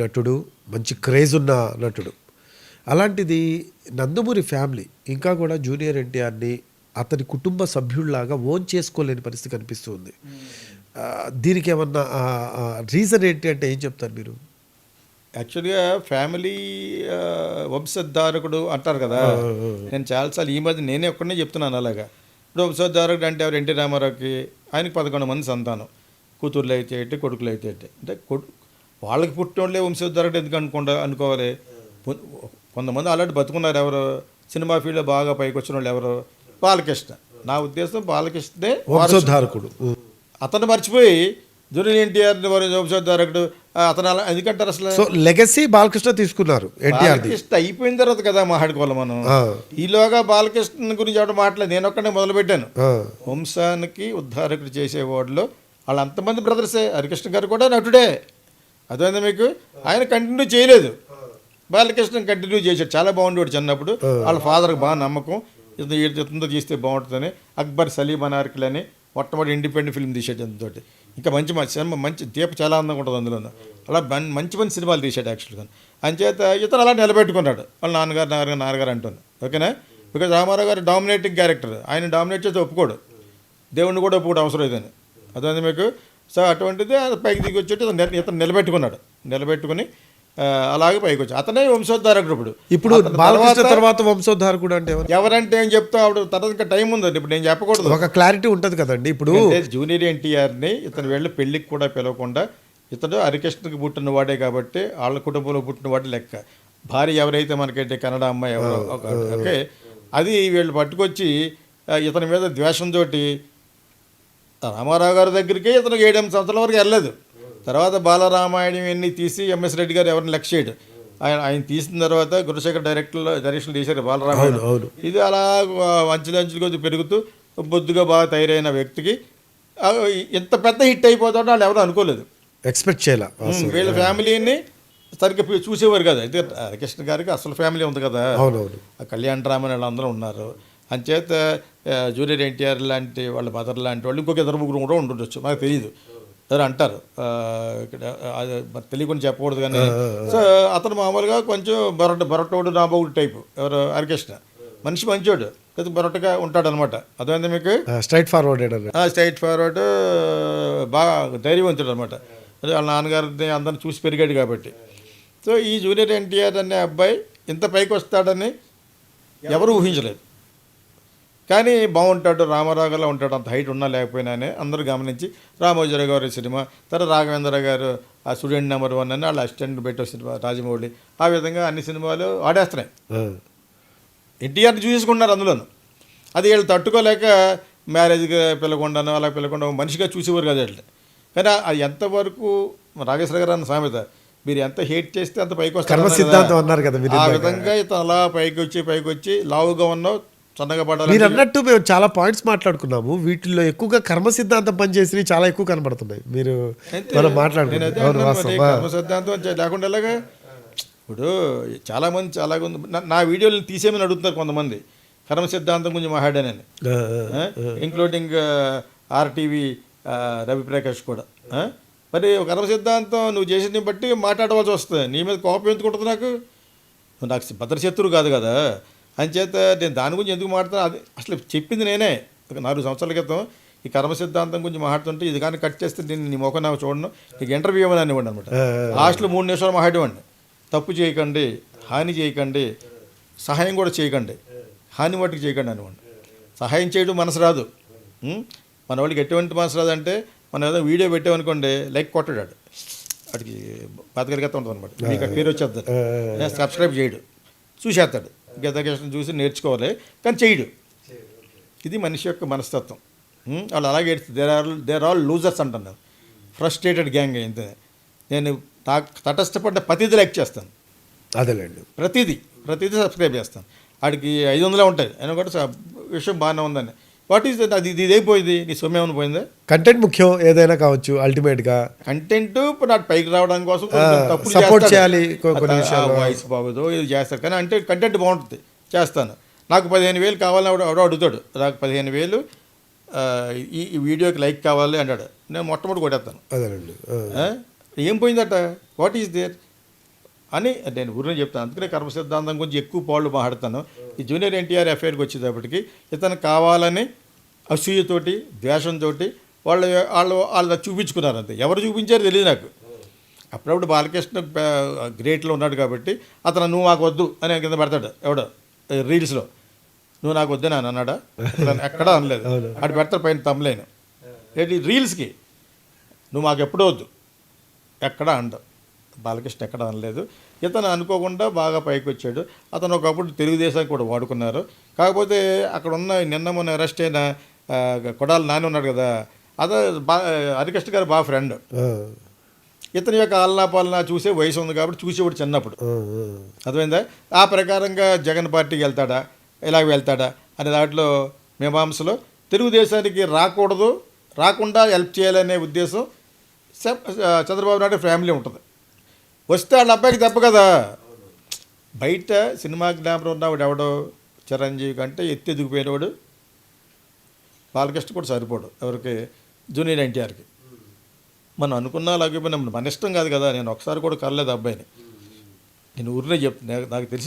నటుడు మంచి క్రేజ్ ఉన్న నటుడు. అలాంటిది నందమూరి ఫ్యామిలీ ఇంకా కూడా జూనియర్ ఎన్టీఆర్ని అతని కుటుంబ సభ్యుల్లాగా ఓన్ చేసుకోలేని పరిస్థితి కనిపిస్తుంది. దీనికి ఏమన్నా రీజన్ ఏంటి అంటే ఏం చెప్తారు మీరు? యాక్చువల్గా ఫ్యామిలీ వంశధారకుడు అంటారు కదా. నేను చాలాసార్లు ఈ మధ్య నేనే ఒక్కడనే చెప్తున్నాను అలాగా. ఇప్పుడు వంశధారకుడు అంటే ఎవరు? ఎన్టీ రామారావుకి ఆయనకి పదకొండు మంది సంతానం. కూతుర్లు అయితే కొడుకులు అయితే అంటే కొడు వాళ్ళకి పుట్టినోళ్ళే వంశధారకుడు ఎందుకు అనుకుంటా అనుకోవాలి? కొంతమంది ఆల్రెడీ బతుకున్నారు ఎవరు? సినిమా ఫీల్డ్లో బాగా పైకి వచ్చిన వాళ్ళు ఎవరు? బాలకృష్ణ. నా ఉద్దేశం బాలకృష్ణే. వంశోద్ధారకుడు. అతను మర్చిపోయి జూనియర్ ఎన్టీఆర్ వంశోద్ధారకుడు అతను అలా ఎందుకంటారు అసలు? సో లెగసీ బాలకృష్ణ తీసుకున్నారు బాలకృష్ణ అయిపోయిన తర్వాత కదా మాట్లాడుకోవాలి మనం. ఈలోగా బాలకృష్ణ గురించి ఎవరు మాట్లాడలేదు నేను ఒక్కడే మొదలు పెట్టాను ఆ, వంశానికి ఉద్ధారకుడు చేసే వాడిలో వాళ్ళ అంతమంది బ్రదర్సే. హరికృష్ణ గారు కూడా నటుడే. అర్థమైందా మీకు? ఆయన కంటిన్యూ చేయలేదు. బాలకృష్ణ కంటిన్యూ చేశాడు. చాలా బాగుండేవాడు చిన్నప్పుడు. వాళ్ళ ఫాదర్కి బాగా నమ్మకం. ఇతను ఇతనితో చేస్తే బాగుంటుందని. అక్బర్ సలీం అనార్కిల్ అని మొట్టమొదటి ఇండిపెండెంట్ ఫిల్మ్ తీసాడు అతనితోటి ఇంకా మంచి మంచి సినిమా మంచి దీప చాలా అందంగా ఉంటుంది అందులో. అలా మంచి మంచి సినిమాలు తీసాడు యాక్చువల్గా అంచేత ఇతను అలా నిలబెట్టుకున్నాడు. వాళ్ళ నాన్నగారు నాన్నగారు నాన్నగారు అంటుంది ఓకేనా? బికాజ్ రామారావు గారు డామినేటింగ్ క్యారెక్టర్ ఆయన డామినేట్ చేస్తే ఒప్పుకోడు. దేవుణ్ణి కూడా ఒప్పుకోవడం అవసరం లేదని. అదే మీకు? సో అటువంటిది పైకి దిగి వచ్చేటి ఇతను నిల- ఇతను నిలబెట్టుకున్నాడు. నిలబెట్టుకుని అలాగే పైకి వచ్చి అతనే వంశోద్ధారకుడు ఇప్పుడు. ఇప్పుడు బాలకృష్ణ తర్వాత వంశోద్ధారకుడు అంటే ఎవరు? ఎవరంటే ఏం చెప్తా ఆవిడ తర్వాత ఇంకా టైం ఉందండి. ఇప్పుడు నేను చెప్పకూడదు. ఒక క్లారిటీ ఉంటుంది కదండి. ఇప్పుడు జూనియర్ ఎన్టీఆర్ని ఇతను వెళ్ళి పెళ్ళికి కూడా పిలవకుండా ఇతడు హరికృష్ణకి పుట్టిన వాడే కాబట్టి వాళ్ళ కుటుంబంలో పుట్టిన వాడే లెక్క. భార్య ఎవరైతే మనకైతే కన్నడ అమ్మాయి ఎవరో ఓకే అది వీళ్ళు పట్టుకొచ్చి ఇతని మీద ద్వేషంతో రామారావు గారి దగ్గరికి ఇతను ఏడెనిమిది సంవత్సరాల వరకు వెళ్ళలేదు. తర్వాత బాలరామాయణం ఇవన్నీ తీసి ఎంఎస్ రెడ్డి గారు ఎవరిని లెక్క చేయడు. ఆయన ఆయన తీసిన తర్వాత గురుశేఖర్ డైరెక్టర్లో డైరెక్షన్ తీశారు బాలరామాయణం. ఇది అలా అంచులంచులు కొద్ది పెరుగుతూ బొద్దుగా బాగా తయారైన వ్యక్తికి. ఇంత పెద్ద హిట్ అయిపోతాడో వాళ్ళు ఎవరు అనుకోలేదు. ఎక్స్పెక్ట్ చేయాల వీళ్ళ ఫ్యామిలీని సరిగ్గా చూసేవారు కదా. అయితే హరికృష్ణ గారికి అసలు ఫ్యామిలీ ఉంది కదా. కళ్యాణ్ రామన్ వాళ్ళందరూ ఉన్నారు. అంచేత జూనియర్ ఎన్టీఆర్ లాంటి వాళ్ళ మదర్ లాంటి వాళ్ళు ఇంకొక ఇద్దరు ముగ్గురు కూడా ఉంటుండొచ్చు మాకు తెలియదు ఎవరు అంటారు? ఇక్కడ తెలియకుండా చెప్పకూడదు కానీ. సో అతను మామూలుగా కొంచెం బొరట బొరటోడు నాబోగుడు టైపు. ఎవరు? హరికృష్ణ. మనిషి మంచోడు. కొద్దిగా బొరటగా ఉంటాడు అనమాట అర్థమైంది మీకు? స్ట్రైట్ ఫార్వర్డ్ స్ట్రైట్ ఫార్వర్డ్ బాగా ధైర్యవంతుడు అనమాట అదే వాళ్ళ నాన్నగారిని అందరిని చూసి పెరిగాడు కాబట్టి. సో ఈ జూనియర్ ఎన్టీఆర్ అనే అబ్బాయి ఇంత పైకి వస్తాడని ఎవరు ఊహించలేదు. కానీ బాగుంటాడు రామారావు గారిలా ఉంటాడు అంత హైట్ ఉన్నా లేకపోయినానే అందరూ గమనించి రామోజీరావు గారి సినిమా తర్వాత రాఘవేంద్ర గారు ఆ స్టూడెంట్ నెంబర్ వన్ అని వాళ్ళ అసిస్టెంట్ పెట్టే సినిమా రాజమౌళి. ఆ విధంగా అన్ని సినిమాలు ఆడేస్తున్నాయి. ఎన్టీఆర్ని చూసేసుకున్నారు అందులోను. అది వీళ్ళు తట్టుకోలేక మ్యారేజ్కి పిలకుండాను అలా పిలకుండా మనిషిగా చూసేవారు కదా వీళ్ళు. కానీ అది ఎంతవరకు రాగేశ్వర గారు అన్న సామెత మీరు ఎంత హేట్ చేస్తే అంత పైకి వస్తారు ఆ. విధంగా ఇతను అలా పైకి వచ్చి పైకి వచ్చి లావుగా ఉన్నావు సన్నగా మీరు అన్నట్టు మేము చాలా పాయింట్స్ మాట్లాడుకున్నాము. వీటిల్లో ఎక్కువగా కర్మ సిద్ధాంతం పనిచేసినవి చాలా ఎక్కువ కనబడుతున్నాయి. మీరు మనం మాట్లాడుకున్నాం సిద్ధాంతం లేకుండా ఎలాగా? ఇప్పుడు చాలా మంది చాలా నా- వీడియోలు తీసేమని అడుగుతున్నారు కొంతమంది. కర్మ సిద్ధాంతం గురించి మాట్లాడానని. ఇంక్లూడింగ్ ఆర్టీవీ రవి ప్రకాష్ కూడా? మరి కర్మ సిద్ధాంతం నువ్వు చేసిన బట్టి మాట్లాడవలసి వస్తుంది. నీ మీద కోపం ఎందుకు ఉంటుంది నాకు? నాకు భద్రశత్రువు కాదు కదా. అంచేత నేను దాని గురించి ఎందుకు మాట్లాడుతున్నా? అది అసలు చెప్పింది నేనే. ఒక నాలుగు సంవత్సరాల క్రితం ఈ కర్మ సిద్ధాంతం గురించి మాట్లాడుతుంటే ఇది కానీ కట్ చేస్తే నేను నీ ముఖం నాకు చూడను. నీకు ఇంటర్వ్యూ ఇవ్వని అనివ్వండి అనమాట. లాస్ట్లో మూడు నిమిషాలు మాట్లాడేవాడిని తప్పు చేయకండి హాని చేయకండి సహాయం కూడా చేయకండి. హాని మట్టుకు చేయకండి అనివ్వండి సహాయం చేయడం మనసు రాదు? మన వాళ్ళకి ఎటువంటి మనసు రాదంటే మనం ఏదో వీడియో పెట్టామనుకోండి లైక్ కొట్టాడు వాడికి బతకరిగత ఉంటుంది అనమాట మీకు పేరు వచ్చేద్దాం సబ్స్క్రైబ్ చేయడు. చూసేస్తాడు. గీతాకృష్ణ చూసి నేర్చుకోవాలి. కానీ చేయడు ఇది మనిషి యొక్క మనస్తత్వం? వాళ్ళు అలాగే there are there all losers అంటున్నారు. ఫ్రస్ట్రేటెడ్ గ్యాంగ్ అయింది నేను నాకు తటస్థపడ్డ ప్రతిదీ లైక్ చేస్తాను. అదేలేండి. ప్రతిదీ ప్రతిదీ సబ్స్క్రైబ్ చేస్తాను. వాడికి ఐదు వందలే ఉంటాయి. అయినా కూడా విషయం బాగానే ఉందని. వాట్ ఈస్ అది ఇది ఇదైపోయింది నీ సొమ్ము ఏమైనా పోయిందా? కంటెంట్ ముఖ్యం ఏదైనా కావచ్చు అల్టిమేట్గా. కంటెంట్ ఇప్పుడు నాకు పైకి రావడం కోసం చేస్తాడు. చేయాలి కొన్ని. వాయిస్ బాగోదు ఇది చేస్తాను కానీ అంటే కంటెంట్ బాగుంటుంది. చేస్తాను. నాకు పదిహేను వేలు కావాలని ఎవడో అడుగుతాడు. నాకు పదిహేను వేలు ఈ వీడియోకి లైక్ కావాలి అంటాడు నేను మొట్టమొదటి కొట్టేస్తాను. అదేనండి? ఏం పోయిందట? వాట్ ఈస్ దేర్ అని నేను ఊరినే చెప్తాను. అందుకనే కర్మ సిద్ధాంతం గురించి ఎక్కువ పాళ్ళు మాట్లాడతాను. ఈ జూనియర్ ఎన్టీఆర్ ఎఫ్ఐఆర్కి వచ్చేటప్పటికి ఇతను కావాలని అసూయతోటి ద్వేషంతో వాళ్ళు వాళ్ళు వాళ్ళు చూపించుకున్నారు అంతే. ఎవరు చూపించారో తెలియదు నాకు. అప్పుడప్పుడు బాలకృష్ణ గ్రేట్లో ఉన్నాడు కాబట్టి అతను నువ్వు మాకు వద్దు అని కింద పెడతాడు. ఎవడో? రీల్స్లో. నువ్వు నాకు వద్దు అని అన్నాడా? ఎక్కడా అనలేదు. అటు పెడతాడు పైన తమ్మలేను ఏంటి? రీల్స్కి. నువ్వు మాకు ఎప్పుడూ వద్దు. ఎక్కడా అండవు బాలకృష్ణ ఎక్కడ అనలేదు. ఇతను అనుకోకుండా బాగా పైకి వచ్చాడు అతను ఒకప్పుడు తెలుగుదేశానికి కూడా వాడుకున్నారు. కాకపోతే అక్కడ ఉన్న నిన్న మొన్న అరెస్ట్ అయిన కొడాలి నాని ఉన్నాడు కదా అదే బా హరికృష్ణ గారు బాగా ఫ్రెండ్. ఇతని యొక్క ఆలనాపాలన చూసే వయసు ఉంది కాబట్టి చూసేవాడు చిన్నప్పుడు. అర్థమైందా? ఆ ప్రకారంగా జగన్ పార్టీకి వెళ్తాడా? ఇలాగ వెళ్తాడా? అనే దాంట్లో మీమాంసలో తెలుగుదేశానికి రాకూడదు రాకుండా హెల్ప్ చేయాలనే ఉద్దేశం చంద్రబాబు నాయుడు ఫ్యామిలీ ఉంటుంది. వస్తే వాళ్ళ అబ్బాయికి తప్పు కదా. బయట సినిమా జ్ఞాపకం ఉన్నవాడు ఎవడో చిరంజీవి కంటే ఎత్తి ఎదిగిపోయినవాడు బాలకృష్ణ కూడా సరిపోడు ఎవరికి? జూనియర్ ఎన్టీఆర్కి. మనం అనుకున్నా అలాగే మన మన ఇష్టం కాదు కదా. నేను ఒకసారి కూడా కలలేదు అబ్బాయిని. నేను ఊరినే చెప్తున్నా నాకు తెలిసి